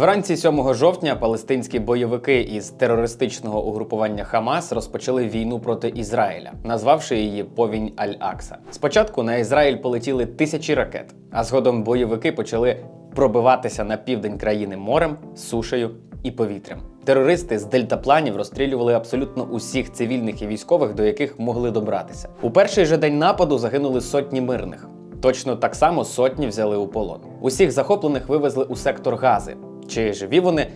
Вранці 7 жовтня палестинські бойовики із терористичного угрупування Хамас розпочали війну проти Ізраїля, назвавши її повінь Аль-Акса. Спочатку на Ізраїль полетіли тисячі ракет, а згодом бойовики почали пробиватися на південь країни морем, сушею і повітрям. Терористи з дельтапланів розстрілювали абсолютно усіх цивільних і військових, до яких могли добратися. У перший же день нападу загинули сотні мирних. Точно так само сотні взяли у полон. Усіх захоплених вивезли у сектор Гази. Чи живі вони?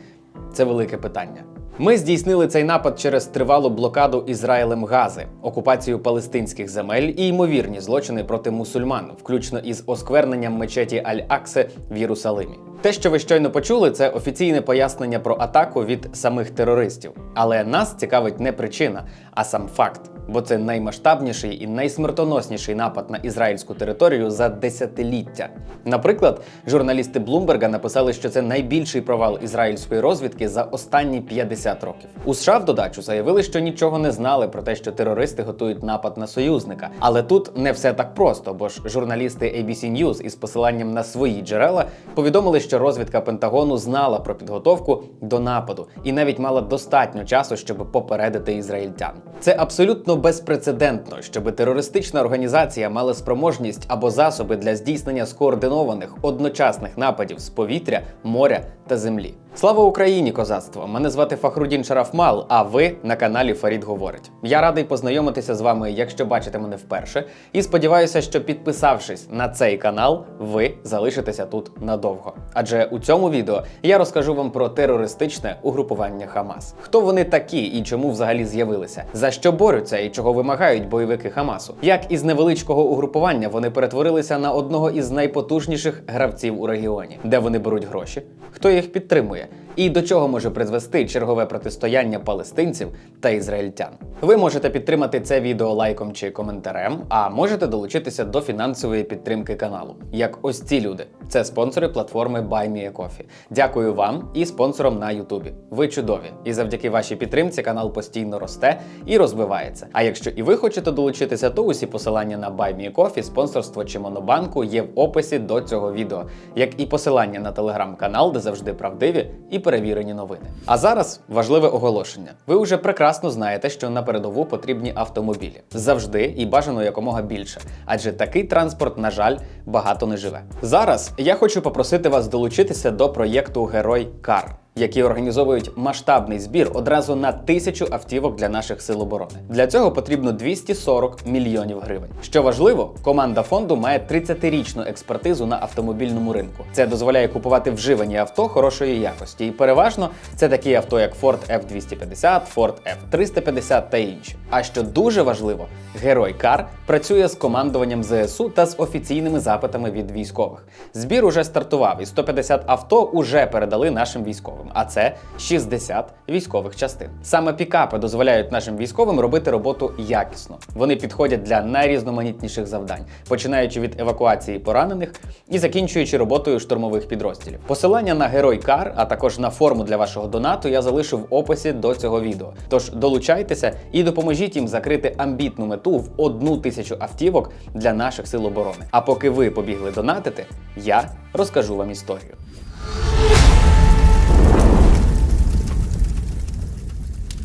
Це велике питання. Ми здійснили цей напад через тривалу блокаду Ізраїлем Гази, окупацію палестинських земель і ймовірні злочини проти мусульман, включно із оскверненням мечеті Аль-Аксе в Єрусалимі. Те, що ви щойно почули, це офіційне пояснення про атаку від самих терористів. Але нас цікавить не причина, а сам факт. Бо це наймасштабніший і найсмертоносніший напад на ізраїльську територію за десятиліття. Наприклад, журналісти Блумберга написали, що це найбільший провал ізраїльської розвідки за останні 50 років. У США в додачу заявили, що нічого не знали про те, що терористи готують напад на союзника. Але тут не все так просто, бо ж журналісти ABC News із посиланням на свої джерела повідомили, що розвідка Пентагону знала про підготовку до нападу і навіть мала достатньо часу, щоб попередити ізраїльтян. Це абсолютно безпрецедентно, щоб терористична організація мала спроможність або засоби для здійснення скоординованих одночасних нападів з повітря, моря та землі. Слава Україні, козацтво! Мене звати Фахрудін Шарафмал, а ви на каналі Фарід Говорить. Я радий познайомитися з вами, якщо бачите мене вперше, і сподіваюся, що підписавшись на цей канал, ви залишитеся тут надовго. Адже у цьому відео я розкажу вам про терористичне угрупування Хамас. Хто вони такі і чому взагалі з'явилися? За що борються і чого вимагають бойовики Хамасу? Як із невеличкого угрупування вони перетворилися на одного із найпотужніших гравців у регіоні, де вони беруть гроші? Хто їх підтримує? І до чого може призвести чергове протистояння палестинців та ізраїльтян? Ви можете підтримати це відео лайком чи коментарем, а можете долучитися до фінансової підтримки каналу, як ось ці люди. Це спонсори платформи BuyMeACoffee. Дякую вам і спонсорам на Ютубі. Ви чудові! І завдяки вашій підтримці канал постійно росте і розвивається. А якщо і ви хочете долучитися, то усі посилання на BuyMeACoffee, спонсорство чи монобанку є в описі до цього відео, як і посилання на телеграм-канал, де завжди правдиві і перевірені новини. А зараз важливе оголошення. Ви вже прекрасно знаєте, що на передову потрібні автомобілі завжди і бажано якомога більше, адже такий транспорт, на жаль, багато не живе. Зараз я хочу попросити вас долучитися до проєкту Герой Кар. Які організовують масштабний збір одразу на тисячу автівок для наших сил оборони. Для цього потрібно 240 мільйонів гривень. Що важливо, команда фонду має 30-річну експертизу на автомобільному ринку. Це дозволяє купувати вживані авто хорошої якості. І переважно це такі авто, як Ford F250, Ford F350 та інші. А що дуже важливо, герой Кар працює з командуванням ЗСУ та з офіційними запитами від військових. Збір уже стартував, і 150 авто уже передали нашим військовим. А це 60 військових частин. Саме пікапи дозволяють нашим військовим робити роботу якісно. Вони підходять для найрізноманітніших завдань, починаючи від евакуації поранених і закінчуючи роботою штурмових підрозділів. Посилання на герой Кар, а також на форму для вашого донату я залишу в описі до цього відео. Тож долучайтеся і допоможіть їм закрити амбітну мету в одну тисячу автівок для наших сил оборони. А поки ви побігли донатити, я розкажу вам історію.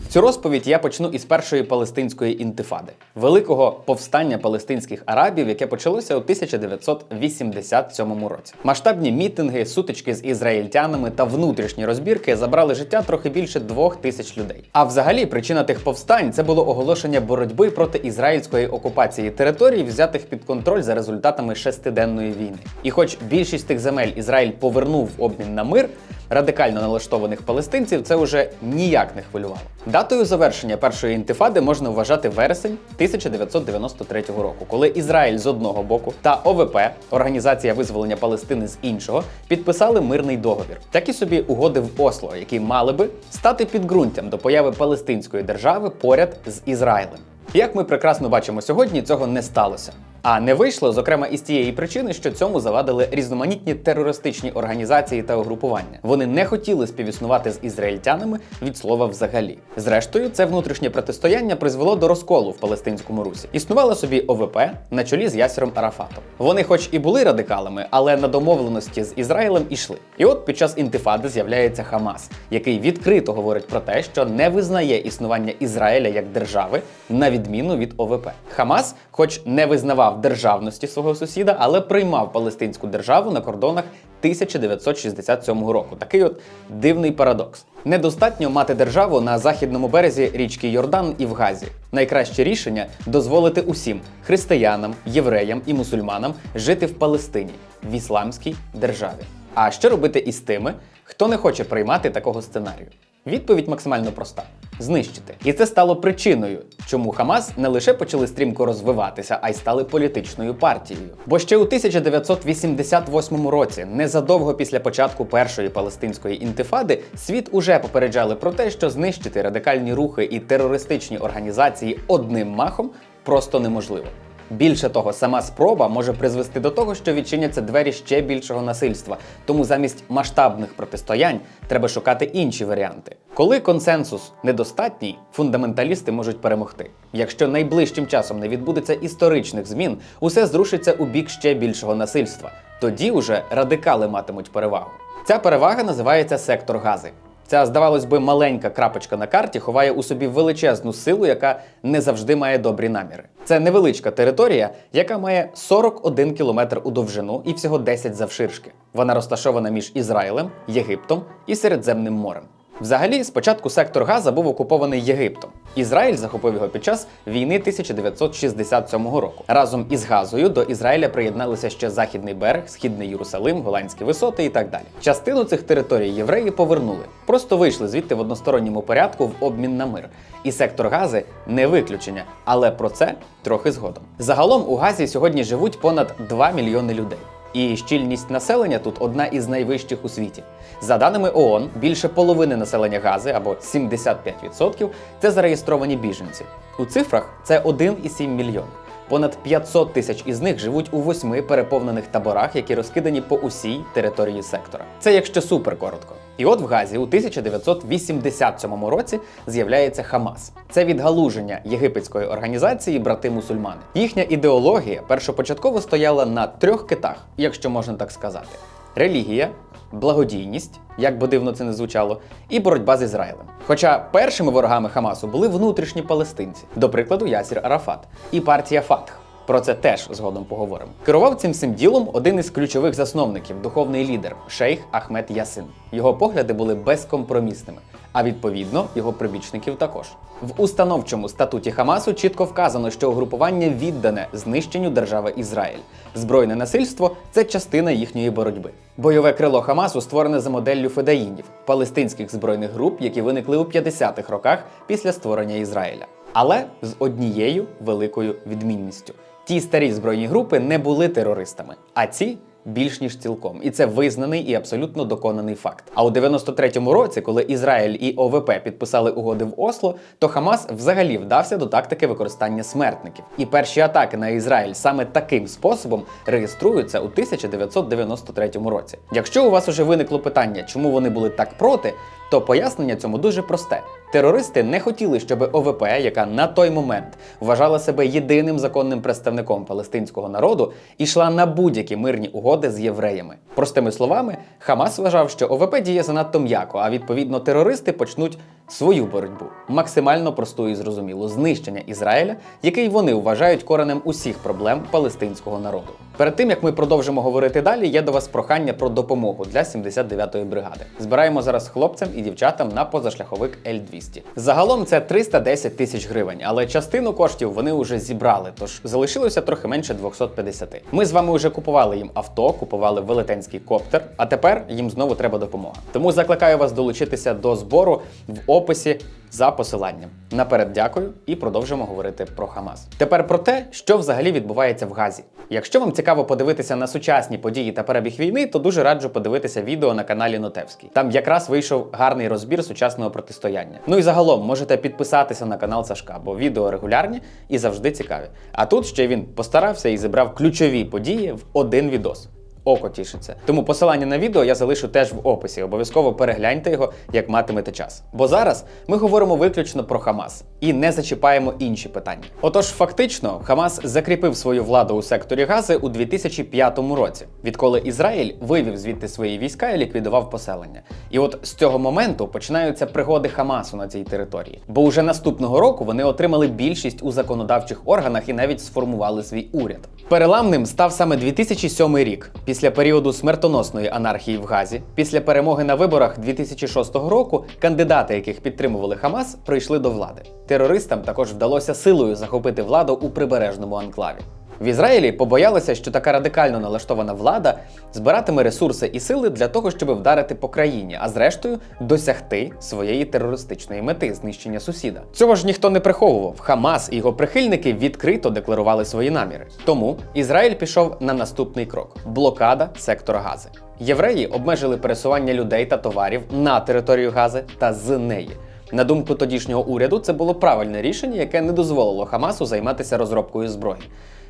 Цю розповідь я почну із першої палестинської інтифади великого повстання палестинських арабів, яке почалося у 1987 році. Масштабні мітинги, сутички з ізраїльтянами та внутрішні розбірки забрали життя трохи більше двох тисяч людей. А взагалі причина тих повстань це було оголошення боротьби проти ізраїльської окупації територій, взятих під контроль за результатами шестиденної війни. І хоч більшість тих земель Ізраїль повернув в обмін на мир, радикально налаштованих палестинців це вже ніяк не хвилювало. Датою завершення першої інтифади можна вважати вересень 1993 року, коли Ізраїль з одного боку та ОВП, Організація визволення Палестини з іншого, підписали мирний договір. Такі собі угоди в Осло, які мали би стати підґрунтям до появи палестинської держави поряд з Ізраїлем. Як ми прекрасно бачимо сьогодні, цього не сталося. А не вийшло, зокрема, із тієї причини, що цьому завадили різноманітні терористичні організації та угрупування. Вони не хотіли співіснувати з ізраїльтянами від слова взагалі. Зрештою, це внутрішнє протистояння призвело до розколу в палестинському русі. Існувала собі ОВП на чолі з Ясером Арафатом. Вони, хоч і були радикалами, але на домовленості з Ізраїлем ішли. І от під час інтифади з'являється Хамас, який відкрито говорить про те, що не визнає існування Ізраїля як держави, на відміну від ОВП. Хамас, хоч не визнавав державності свого сусіда, але приймав палестинську державу на кордонах 1967 року. Такий от дивний парадокс. Недостатньо мати державу на західному березі річки Йордан і в Газі. Найкраще рішення дозволити усім християнам, євреям і мусульманам жити в Палестині в ісламській державі. А що робити із тими, хто не хоче приймати такого сценарію? Відповідь максимально проста: знищити. І це стало причиною, чому Хамас не лише почали стрімко розвиватися, а й стали політичною партією. Бо ще у 1988 році, незадовго після початку першої палестинської інтифади, світ уже попереджали про те, що знищити радикальні рухи і терористичні організації одним махом просто неможливо. Більше того, сама спроба може призвести до того, що відчиняться двері ще більшого насильства. Тому замість масштабних протистоянь треба шукати інші варіанти. Коли консенсус недостатній, фундаменталісти можуть перемогти. Якщо найближчим часом не відбудеться історичних змін, усе зрушиться у бік ще більшого насильства. Тоді уже радикали матимуть перевагу. Ця перевага називається сектор гази. Ця, здавалось би, маленька крапочка на карті ховає у собі величезну силу, яка не завжди має добрі наміри. Це невеличка територія, яка має 41 кілометр у довжину і всього 10 завширшки. Вона розташована між Ізраїлем, Єгиптом і Середземним морем. Взагалі, спочатку сектор Газа був окупований Єгиптом. Ізраїль захопив його під час війни 1967 року. Разом із Газою до Ізраїля приєдналися ще Західний берег, Східний Єрусалим, Голландські висоти і так далі. Частину цих територій євреї повернули, просто вийшли звідти в односторонньому порядку в обмін на мир. І сектор Гази не виключення, але про це трохи згодом. Загалом у Газі сьогодні живуть понад 2 мільйони людей. І щільність населення тут одна із найвищих у світі. За даними ООН, більше половини населення Гази або 75% це зареєстровані біженці. У цифрах це 1,7 мільйон. Понад 500 тисяч із них живуть у восьми переповнених таборах, які розкидані по усій території сектора. Це якщо супер коротко. І от в Газі у 1987 році з'являється Хамас. Це відгалуження єгипетської організації Брати мусульмани. Їхня ідеологія першопочатково стояла на трьох китах, якщо можна так сказати: релігія, благодійність, як би дивно це не звучало, і боротьба з Ізраїлем. Хоча першими ворогами Хамасу були внутрішні палестинці, до прикладу, Ясір Арафат і партія Фатх. Про це теж згодом поговоримо. Керував цим всім ділом один із ключових засновників, духовний лідер шейх Ахмед Ясин. Його погляди були безкомпромісними, а відповідно його прибічників також. В установчому статуті Хамасу чітко вказано, що угрупування віддане знищенню держави Ізраїль. Збройне насильство це частина їхньої боротьби. Бойове крило Хамасу створене за моделлю федаїнів палестинських збройних груп, які виникли у 50-х роках після створення Ізраїля. Але з однією великою відмінністю. Ті старі збройні групи не були терористами, а ці більш ніж цілком. І це визнаний і абсолютно доконаний факт. А у 93-му році, коли Ізраїль і ОВП підписали угоди в Осло, то Хамас взагалі вдався до тактики використання смертників. І перші атаки на Ізраїль саме таким способом реєструються у 1993 році. Якщо у вас уже виникло питання, чому вони були так проти, то пояснення цьому дуже просте. Терористи не хотіли, щоб ОВП, яка на той момент вважала себе єдиним законним представником палестинського народу, ішла на будь-які мирні угоди з євреями. Простими словами, Хамас вважав, що ОВП діє занадто м'яко, а відповідно терористи почнуть свою боротьбу, максимально просту і зрозумілу знищення Ізраїля, який вони вважають коренем усіх проблем палестинського народу. Перед тим як ми продовжимо говорити далі, є до вас прохання про допомогу для 79-ї бригади. Збираємо зараз хлопцям і дівчатам на позашляховик Л-200. Загалом це 310 тисяч гривень, але частину коштів вони вже зібрали, тож залишилося трохи менше 250. Ми з вами вже купували їм авто, купували велетенський коптер, а тепер їм знову треба допомога. Тому закликаю вас долучитися до збору в описі за посиланням. Наперед дякую і продовжимо говорити про Хамас. Тепер про те, що взагалі відбувається в Газі. Якщо вам цікаво подивитися на сучасні події та перебіг війни, то дуже раджу подивитися відео на каналі Нотевський. Там якраз вийшов гарний розбір сучасного протистояння. Ну і загалом можете підписатися на канал Сашка, бо відео регулярні і завжди цікаві. А тут ще він постарався і зібрав ключові події в один відос. Око тішиться. Тому посилання на відео я залишу теж в описі. Обов'язково перегляньте його, як матимете час. Бо зараз ми говоримо виключно про Хамас і не зачіпаємо інші питання. Отож, фактично, Хамас закріпив свою владу у секторі Гази у 2005 році, відколи Ізраїль вивів звідти свої війська і ліквідував поселення. І от з цього моменту починаються пригоди Хамасу на цій території. Бо уже наступного року вони отримали більшість у законодавчих органах і навіть сформували свій уряд. Переламним став саме 2007 рік. Після періоду смертоносної анархії в Газі, після перемоги на виборах 2006 року, кандидати, яких підтримували Хамас, прийшли до влади. Терористам також вдалося силою захопити владу у прибережному анклаві. В Ізраїлі побоялися, що така радикально налаштована влада збиратиме ресурси і сили для того, щоб вдарити по країні, а зрештою досягти своєї терористичної мети знищення сусіда. Цього ж ніхто не приховував. Хамас і його прихильники відкрито декларували свої наміри. Тому Ізраїль пішов на наступний крок: блокада сектора Гази. Євреї обмежили пересування людей та товарів на територію Гази та з неї. На думку тодішнього уряду, це було правильне рішення, яке не дозволило Хамасу займатися розробкою зброї.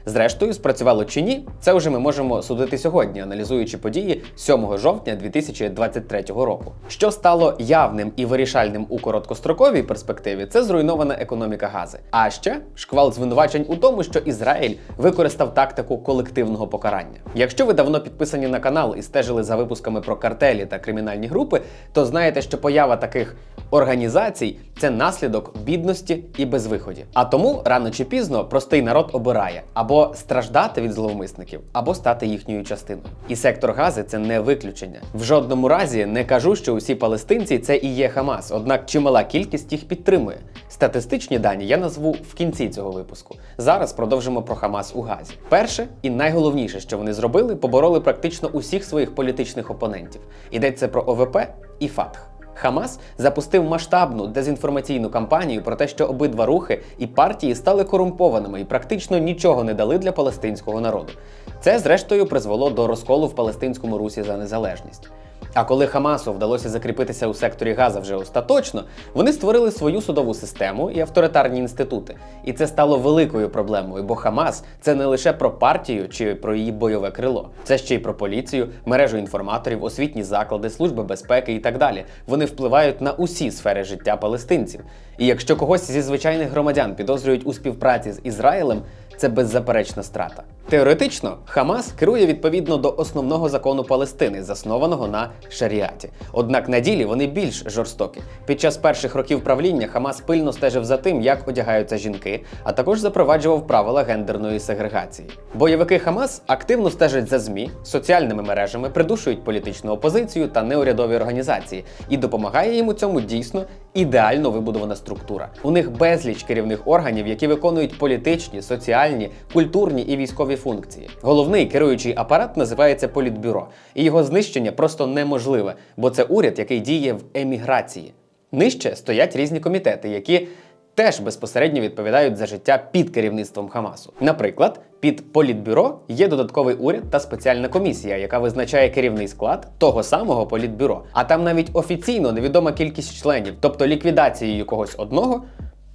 Зрештою, спрацювало чи ні, це вже ми можемо судити сьогодні, аналізуючи події 7 жовтня 2023 року. Що стало явним і вирішальним у короткостроковій перспективі, це зруйнована економіка Гази. А ще шквал звинувачень у тому, що Ізраїль використав тактику колективного покарання. Якщо ви давно підписані на канал і стежили за випусками про картелі та кримінальні групи, то знаєте, що поява таких організацій це наслідок бідності і безвиході. А тому рано чи пізно простий народ обирає або страждати від зловмисників, або стати їхньою частиною. І сектор Гази це не виключення. В жодному разі не кажу, що усі палестинці це і є Хамас, однак чимала кількість їх підтримує. Статистичні дані я назву в кінці цього випуску. Зараз продовжимо про Хамас у Газі. Перше і найголовніше, що вони зробили, побороли практично усіх своїх політичних опонентів. Йдеться про ОВП і ФАТХ. Хамас запустив масштабну дезінформаційну кампанію про те, що обидва рухи і партії стали корумпованими і практично нічого не дали для палестинського народу. Це, зрештою, призвело до розколу в палестинському русі за незалежність. А коли Хамасу вдалося закріпитися у секторі Газа вже остаточно, вони створили свою судову систему і авторитарні інститути. І це стало великою проблемою, бо Хамас це не лише про партію чи про її бойове крило, це ще й про поліцію, мережу інформаторів, освітні заклади, служби безпеки і так далі. Вони впливають на усі сфери життя палестинців. І якщо когось зі звичайних громадян підозрюють у співпраці з Ізраїлем, це беззаперечна страта. Теоретично Хамас керує відповідно до основного закону Палестини, заснованого на шаріаті. Однак на ділі вони більш жорстокі. Під час перших років правління Хамас пильно стежив за тим, як одягаються жінки, а також запроваджував правила гендерної сегрегації. Бойовики Хамас активно стежать за ЗМІ, соціальними мережами, придушують політичну опозицію та неурядові організації, і допомагає їм у цьому дійсно ідеально вибудована структура. У них безліч керівних органів, які виконують політичні, соціальні, культурні і військові функції. Головний керуючий апарат називається політбюро, і його знищення просто неможливе, бо це уряд, який діє в еміграції. Нижче стоять різні комітети, які теж безпосередньо відповідають за життя під керівництвом Хамасу. Наприклад, під політбюро є додатковий уряд та спеціальна комісія, яка визначає керівний склад того самого політбюро. А там навіть офіційно невідома кількість членів, тобто ліквідацією когось одного.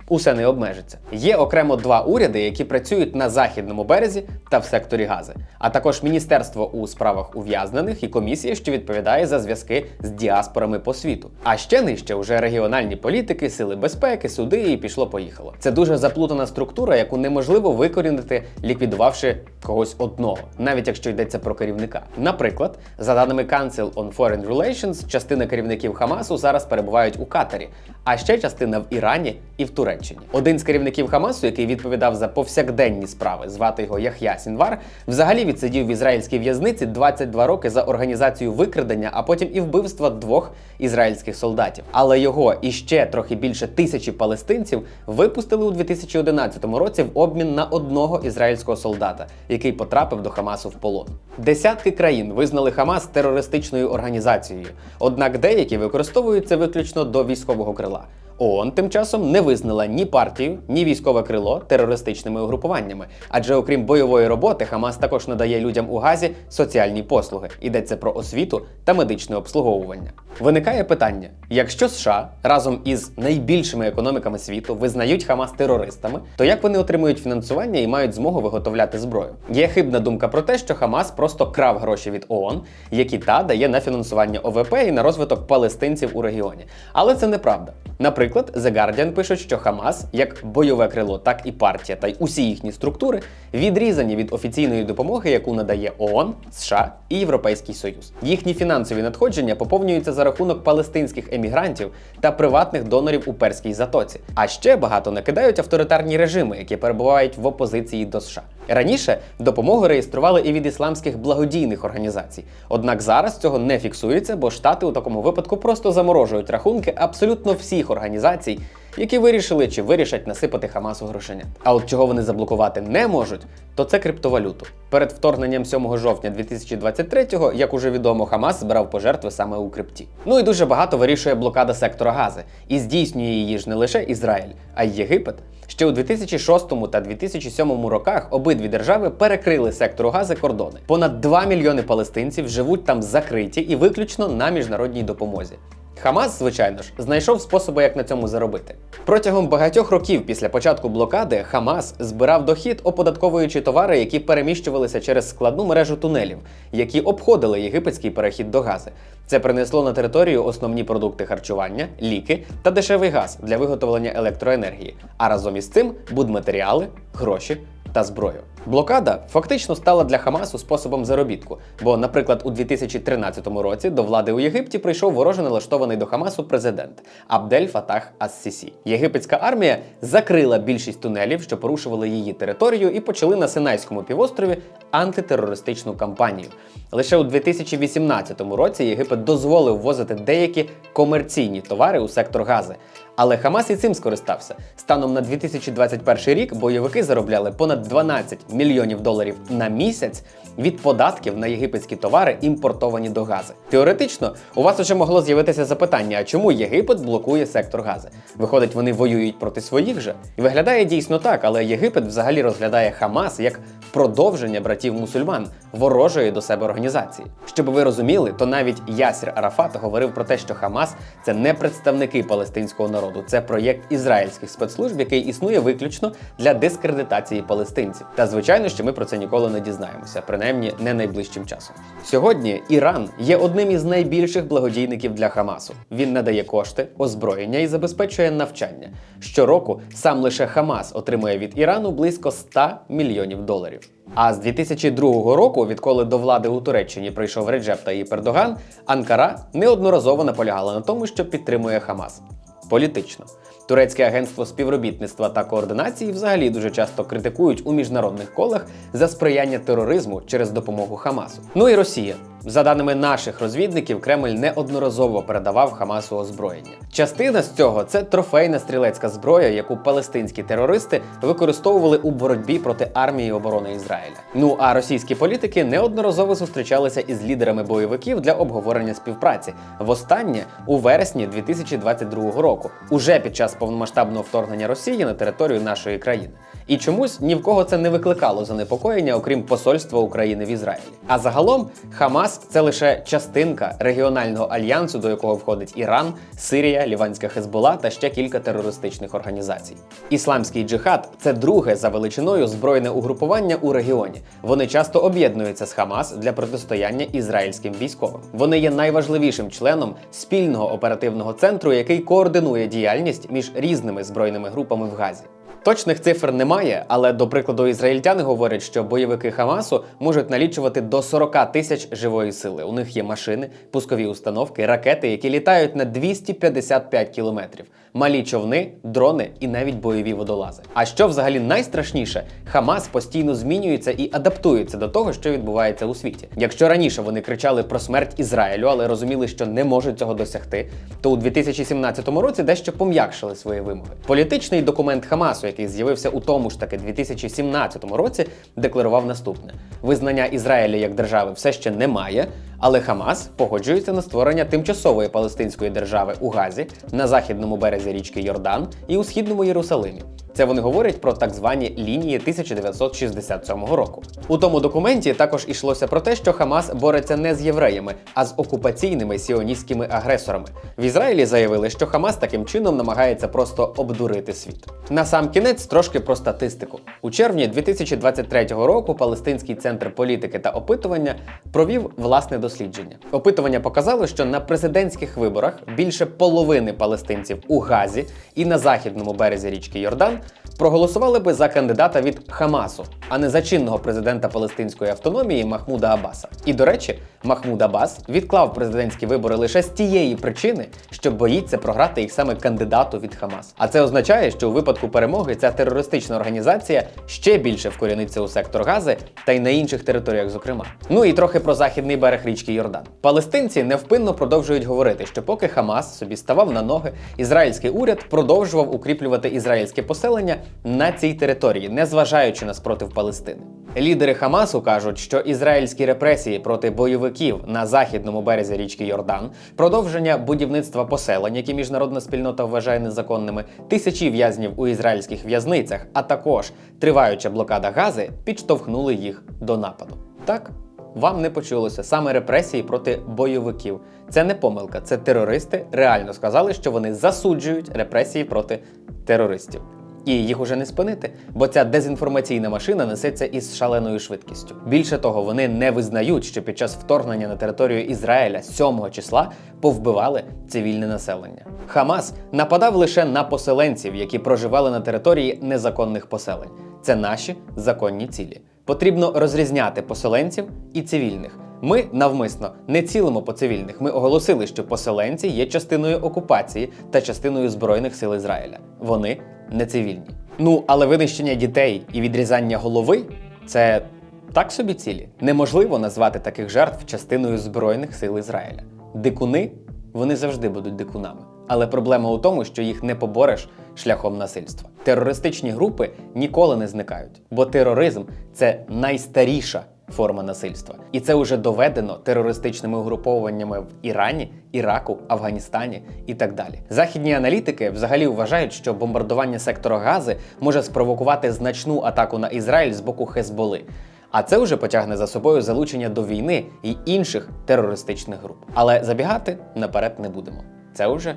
Усе не обмежиться. Є окремо два уряди, які працюють на західному березі та в секторі Гази, а також міністерство у справах ув'язнених і комісія, що відповідає за зв'язки з діаспорами по світу. А ще нижче вже регіональні політики, сили безпеки, суди і пішло-поїхало. Це дуже заплутана структура, яку неможливо викорінити, ліквідувавши когось одного, навіть якщо йдеться про керівника. Наприклад, за даними Council on Foreign Relations, частина керівників Хамасу зараз перебувають у Катарі, а ще частина в Ірані і в Туреччині. Один з керівників Хамасу, який відповідав за повсякденні справи, звати його Яхя Сінвар, взагалі відсидів в ізраїльській в'язниці 22 роки за організацію викрадення, а потім і вбивства двох ізраїльських солдатів. Але його і ще трохи більше тисячі палестинців випустили у 2011 році в обмін на одного ізраїльського солдата, який потрапив до Хамасу в полон. Десятки країн визнали Хамас терористичною організацією, однак деякі використовують це виключно до військового крила. ООН тим часом не визнала ні партію, ні військове крило терористичними угрупуваннями. Адже окрім бойової роботи, Хамас також надає людям у Газі соціальні послуги. Йдеться про освіту та медичне обслуговування. Виникає питання: якщо США разом із найбільшими економіками світу визнають Хамас терористами, то як вони отримують фінансування і мають змогу виготовляти зброю? Є хибна думка про те, що Хамас просто крав гроші від ООН, які та дає на фінансування ОВП і на розвиток палестинців у регіоні. Але це неправда. Наприклад, The Guardian пишуть, що Хамас, як бойове крило, так і партія та й усі їхні структури відрізані від офіційної допомоги, яку надає ООН, США і Європейський Союз. Їхні фінансові надходження поповнюються за рахунок палестинських емігрантів та приватних донорів у перській затоці. А ще багато накидають авторитарні режими, які перебувають в опозиції до США. Раніше допомогу реєстрували і від ісламських благодійних організацій. Однак зараз цього не фіксується, бо штати у такому випадку просто заморожують рахунки абсолютно всіх організацій, які вирішили чи вирішать насипати Хамасу грошенят. А от чого вони заблокувати не можуть, то це криптовалюту. Перед вторгненням 7 жовтня 2023-го, як уже відомо, Хамас збирав пожертви саме у крипті. Ну і дуже багато вирішує блокада сектора Гази. І здійснює її ж не лише Ізраїль, а й Єгипет. Ще у 2006 та 2007 роках обидві держави перекрили сектору Гази кордони. Понад 2 мільйони палестинців живуть там закриті і виключно на міжнародній допомозі. Хамас, звичайно ж, знайшов способи, як на цьому заробити. Протягом багатьох років після початку блокади Хамас збирав дохід, оподатковуючи товари, які переміщувалися через складну мережу тунелів, які обходили єгипетський перехід до Гази. Це принесло на територію основні продукти харчування, ліки та дешевий газ для виготовлення електроенергії, а разом із цим будматеріали, гроші та зброю. Блокада фактично стала для Хамасу способом заробітку, бо, наприклад, у 2013 році до влади у Єгипті прийшов вороже налаштований до Хамасу президент Абдель Фатах Ас-Сісі. Єгипетська армія закрила більшість тунелів, що порушували її територію, і почали на Синайському півострові антитерористичну кампанію. Лише у 2018 році Єгипет дозволив ввозити деякі комерційні товари у сектор Гази. Але Хамас і цим скористався. Станом на 2021 рік бойовики заробляли понад 12 мільйонів доларів на місяць від податків на єгипетські товари, імпортовані до Гази. Теоретично, у вас уже могло з'явитися запитання, а чому Єгипет блокує сектор Гази? Виходить, вони воюють проти своїх же? І виглядає дійсно так, але Єгипет взагалі розглядає Хамас як продовження братів мусульман, ворожої до себе організації. Щоб ви розуміли, то навіть Ясір Арафат говорив про те, що Хамас це не представники палестинського народу, це проєкт ізраїльських спецслужб, який існує виключно для дискредитації палестинців. Та звичайно, що ми про це ніколи не дізнаємося, принаймні не найближчим часом. Сьогодні Іран є одним із найбільших благодійників для Хамасу. Він надає кошти, озброєння і забезпечує навчання. Щороку сам лише Хамас отримує від Ірану близько 100 мільйонів доларів. А з 2002 року, відколи до влади у Туреччині прийшов Реджеп Таїп Ердоган, Анкара неодноразово наполягала на тому, що підтримує Хамас політично. Турецьке агентство співробітництва та координації взагалі дуже часто критикують у міжнародних колах за сприяння тероризму через допомогу Хамасу. Ну і Росія. За даними наших розвідників, Кремль неодноразово передавав Хамасу озброєння. Частина з цього це трофейна стрілецька зброя, яку палестинські терористи використовували у боротьбі проти армії оборони Ізраїля. Ну а російські політики неодноразово зустрічалися із лідерами бойовиків для обговорення співпраці. Востаннє у вересні 2022 року, уже під час повномасштабного вторгнення Росії на територію нашої країни. І чомусь ні в кого це не викликало занепокоєння, окрім посольства України в Ізраїлі. А загалом Хамас це лише частинка регіонального альянсу, до якого входить Іран, Сирія, Ліванська Хезбола та ще кілька терористичних організацій. Ісламський джихад це друге за величиною збройне угрупування у регіоні. Вони часто об'єднуються з Хамас для протистояння ізраїльським військовим. Вони є найважливішим членом спільного оперативного центру, який координує діяльність між різними збройними групами в Газі. Точних цифр немає, але до прикладу, ізраїльтяни говорять, що бойовики Хамасу можуть налічувати до 40 тисяч живої сили. У них є машини, пускові установки, ракети, які літають на 255 кілометрів, малі човни, дрони і навіть бойові водолази. А що взагалі найстрашніше, Хамас постійно змінюється і адаптується до того, що відбувається у світі. Якщо раніше вони кричали про смерть Ізраїлю, але розуміли, що не можуть цього досягти, то у 2017 році дещо пом'якшили свої вимоги. Політичний документ Хамасу, який з'явився у тому ж таки 2017 році, декларував наступне: визнання Ізраїля як держави все ще немає, Але Хамас погоджується на створення тимчасової палестинської держави у Газі на західному березі річки Йордан і у східному Єрусалимі. Це вони говорять про так звані лінії 1967 року. У тому документі також ішлося про те, що Хамас бореться не з євреями, а з окупаційними сіоністськими агресорами. В Ізраїлі заявили, що Хамас таким чином намагається просто обдурити світ. На сам кінець трошки про статистику. У червні 2023 року Палестинський центр політики та опитування провів власне дослідження. Опитування показало, що на президентських виборах більше половини палестинців у Газі і на західному березі річки Йордан проголосували би за кандидата від Хамасу, а не за чинного президента палестинської автономії Махмуда Аббаса. І до речі, Махмуд Аббас відклав президентські вибори лише з тієї причини, що боїться програти їх саме кандидату від Хамас. А це означає, що у випадку перемоги ця терористична організація ще більше вкоріниться у сектор Гази та й на інших територіях, зокрема. Ну і трохи про західний берег річки Йордан. Палестинці невпинно продовжують говорити, що поки Хамас собі ставав на ноги, ізраїльський уряд продовжував укріплювати ізраїльське поселення на цій території, незважаючи на спротив Палестини. Лідери Хамасу кажуть, що ізраїльські репресії проти бойовиків на західному березі річки Йордан, продовження будівництва поселень, які міжнародна спільнота вважає незаконними, тисячі в'язнів у ізраїльських в'язницях, а також триваюча блокада Гази, підштовхнули їх до нападу. Так, вам не почулося саме репресії проти бойовиків. Це не помилка, це терористи реально сказали, що вони засуджують репресії проти терористів. І їх уже не спинити, бо ця дезінформаційна машина несеться із шаленою швидкістю. Більше того, вони не визнають, що під час вторгнення на територію Ізраїля 7 числа повбивали цивільне населення. Хамас нападав лише на поселенців, які проживали на території незаконних поселень. Це наші законні цілі. Потрібно розрізняти поселенців і цивільних. Ми навмисно не цілимо по цивільних. Ми оголосили, що поселенці є частиною окупації та частиною збройних сил Ізраїля. Вони не цивільні. Ну але винищення дітей і відрізання голови це так собі цілі. Неможливо назвати таких жертв частиною збройних сил Ізраїля. Дикуни вони завжди будуть дикунами. Але проблема у тому, що їх не побореш шляхом насильства. Терористичні групи ніколи не зникають, бо тероризм це найстаріша форма насильства. І це вже доведено терористичними угруповуваннями в Ірані, Іраку, Афганістані і так далі. Західні аналітики взагалі вважають, що бомбардування сектора Гази може спровокувати значну атаку на Ізраїль з боку Хезболи. А це вже потягне за собою залучення до війни і інших терористичних груп. Але забігати наперед не будемо. Це вже